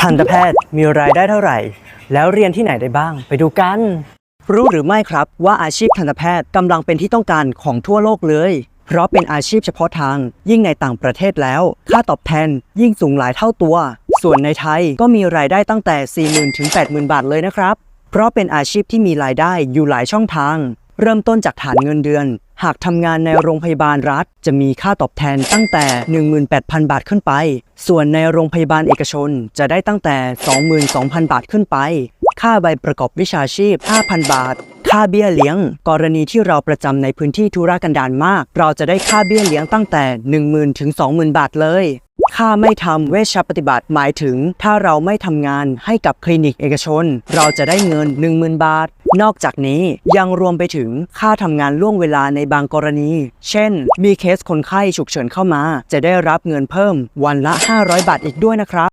ทันตแพทย์มีรายได้เท่าไหร่ แล้วเรียนที่ไหนได้บ้าง ไปดูกัน รู้หรือไม่ครับว่าอาชีพทันตแพทย์กำลังเป็นที่ต้องการของทั่วโลกเลย เพราะเป็นอาชีพเฉพาะทางยิ่งในต่างประเทศแล้ว ค่าตอบแทนยิ่งสูงหลายเท่าตัว ส่วนในไทยก็มีรายได้ตั้งแต่ 40,000 ถึง 80,000 บาทเลยนะครับ เพราะเป็นอาชีพที่มีรายได้อยู่หลายช่องทาง เริ่มต้นจากฐานเงินเดือนหากทำงานในโรงพยาบาลรัฐ จะมีค่าตอบแทนตั้งแต่ 18,000 บาทขึ้นไป ส่วนในโรงพยาบาลเอกชนจะได้ตั้งแต่ 22,000 บาทขึ้นไป ค่าใบประกอบวิชาชีพ 5,000 บาท ค่าเบี้ยเลี้ยง กรณีที่เราประจำในพื้นที่ธุรกันดารมาก เราจะได้ค่าเบี้ยเลี้ยงตั้งแต่ 10,000 ถึง 20,000 บาทเลย ค่าไม่ทำเวชปฏิบัติหมายถึง ถ้าเราไม่ทำงานให้กับคลินิกเอกชน เราจะได้เงิน 10,000 บาท นอกจากนี้ยังรวมไปถึงค่าทำงานล่วงเวลาในบางกรณี เช่น มีเคสคนไข้ฉุกเฉินเข้ามา จะได้รับเงินเพิ่มวันละ 500 บาทอีกด้วยนะครับ